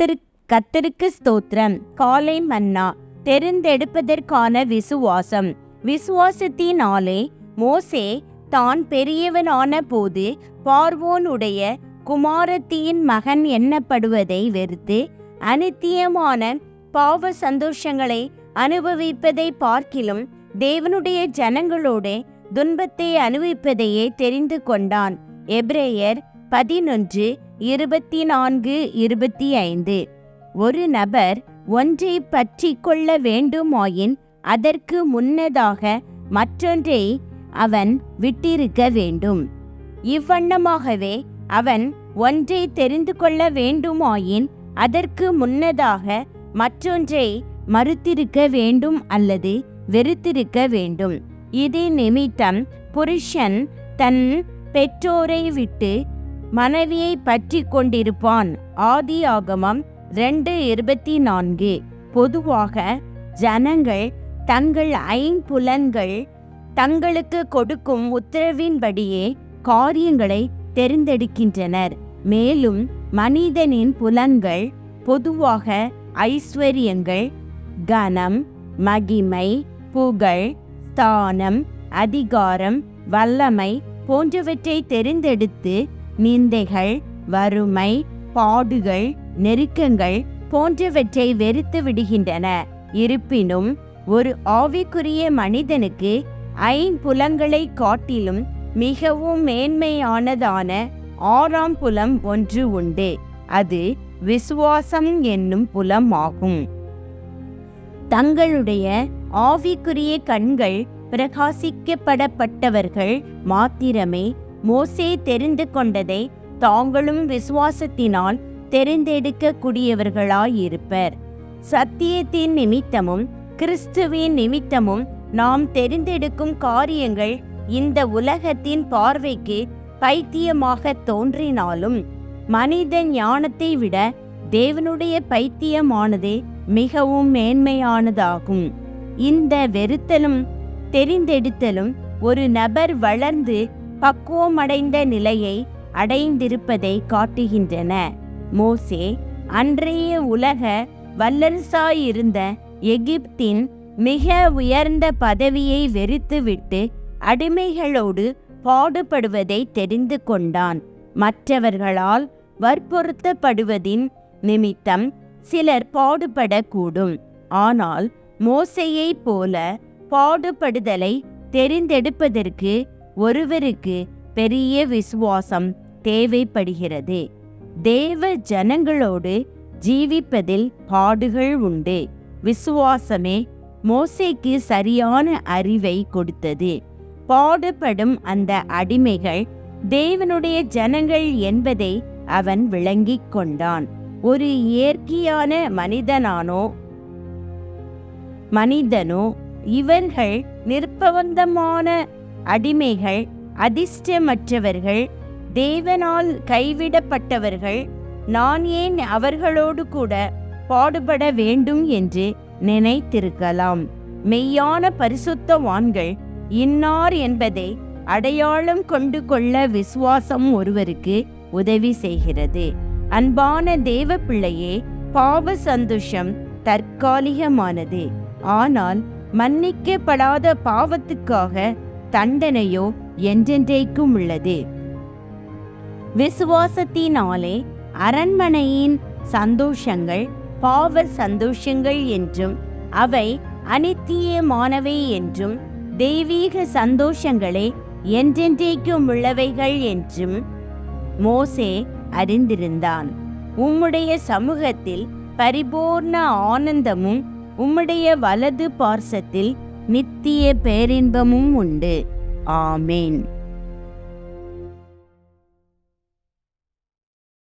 கத்தரு கத்தருக்கு ஸ்தோத்திரம். காலை மன்னா தெரிந்தெடுப்பதற்கான விசுவாசம். விசுவாசத்தினாலே மோசே தான் பெரியவனான போது பார்வோனுடைய குமாரத்தியின் மகன் எண்ணப்படுவதை வெறுத்து அனித்தியமான பாவ சந்தோஷங்களை அனுபவிப்பதை பார்க்கிலும் தேவனுடைய ஜனங்களோடு துன்பத்தை அனுபவிப்பதையே தெரிந்து கொண்டான். எப்ரேயர் பதினொன்று இருபத்தி நான்கு இருபத்தி ஐந்து ஒரு நபர் ஒன்றை பற்றி கொள்ள வேண்டுமாயின் அதற்கு முன்னதாக மற்றொன்றை அவன் விட்டிருக்க வேண்டும். இவ்வண்ணமாகவே அவன் ஒன்றை தெரிந்து கொள்ள வேண்டுமாயின் அதற்கு முன்னதாக மற்றொன்றை மறுத்திருக்க வேண்டும் அல்லது வெறுத்திருக்க வேண்டும். இது நிமித்தம் புருஷன் தன் பெற்றோரை விட்டு மனைவியை பற்றி கொண்டிருப்பான். ஆதி ஆகமம் ரெண்டு இருபத்தி நான்கு பொதுவாக ஜனங்கள் தங்கள் ஐம்புலன்கள் தங்களுக்கு கொடுக்கும் உத்தரவின்படியே காரியங்களை தெரிந்தெடுக்கின்றனர். மேலும் மனிதனின் புலன்கள் பொதுவாக ஐஸ்வர்யங்கள் கனம் மகிமை புகழ் ஸ்தானம் அதிகாரம் வல்லமை போன்றவற்றை தெரிந்தெடுத்து நிந்தைகள் வறுமை பாடுகள் நெருக்கங்கள் போன்றவற்றை வெறுத்து விடுகின்றன. இருப்பினும் ஒரு ஆவிக்குரிய மனிதனுக்கு ஐம்புலங்களை காட்டிலும் மிகவும் மேன்மையானதான ஆறாம் புலம் ஒன்று உண்டு. அது விசுவாசம் என்னும் புலம் ஆகும் தங்களுடைய ஆவிக்குரிய கண்கள் பிரகாசிக்கப்படப்பட்டவர்கள் மாத்திரமே மோசே தெரிந்து கொண்டதை தாங்களும் விசுவாசத்தினால் தெரிந்தெடுக்கக்கூடியவர்களாயிருப்பர். சத்தியத்தின் நிமித்தமும் கிறிஸ்துவின் நிமித்தமும் நாம் தெரிந்தெடுக்கும் காரியங்கள் இந்த உலகத்தின் பார்வைக்கு பைத்தியமாக தோன்றினாலும் மனித ஞானத்தை விட தேவனுடைய பைத்தியமானது மிகவும் மேன்மையானதாகும். இந்த வெறுத்தலும் தெரிந்தெடுத்தலும் ஒரு நபர் வளர்ந்து பக்குவமடைந்த நிலையை அடைந்திருப்பதை காட்டுகின்றன. மோசே அன்றைய உலக வல்லரசாயிருந்த எகிப்தின் மிக உயர்ந்த பதவியை வெறுத்துவிட்டு அடிமைகளோடு பாடுபடுவதை தெரிந்து கொண்டான். மற்றவர்களால் வற்புறுத்தப்படுவதின் நிமித்தம் சிலர் பாடுபடக்கூடும். ஆனால் மோசையைப் போல பாடுபடுதலை தெரிந்தெடுப்பதற்கு ஒருவருக்கு பெரிய விசுவாசம் தேவைப்படுகிறது. தேவ ஜனங்களோடு ஜீவிப்பதில் பாடுகள் உண்டு. விசுவாசமே மோசேக்கு சரியான அறிவை கொடுத்தது. பாடுபடும் அந்த அடிமைகள் தேவனுடைய ஜனங்கள் என்பதை அவன் விளங்கிக் கொண்டான். ஒரு இயற்கையான மனிதனானோ மனிதனோ இவர்கள் நிர்பந்தமான அடிமைகள் அதிர்ஷ்டமற்றவர்கள் தேவனால் கைவிடப்பட்டவர்கள் நான் ஏன் அவர்களோடு கூட பாடுபட வேண்டும் என்று நினைத்திருக்கலாம். மெய்யான பரிசுத்தவான்கள் இன்னார் என்பதை அடையாளம் கொண்டு கொள்ள விசுவாசம் ஒருவருக்கு உதவி செய்கிறது. அன்பான தேவ பிள்ளையே பாவ சந்தோஷம் தற்காலிகமானது. ஆனால் மன்னிக்கப்படாத பாவத்துக்காக தண்டனையோ என்றென்றைக்கும் உள்ளது விசுவாசத்தினாலே அரண்மனையின் சந்தோஷங்கள் பாவ சந்தோஷங்கள் என்றும் அவை அனித்தியமானவை என்றும் தெய்வீக சந்தோஷங்களே என்றென்றைக்கும் உள்ளவைகள் என்றும் மோசே அறிந்திருந்தான். உம்முடைய சமூகத்தில் பரிபூர்ண ஆனந்தமும் உம்முடைய வலது பார்சத்தில் நித்திய பேரின்பமும் உண்டு. ஆமேன்.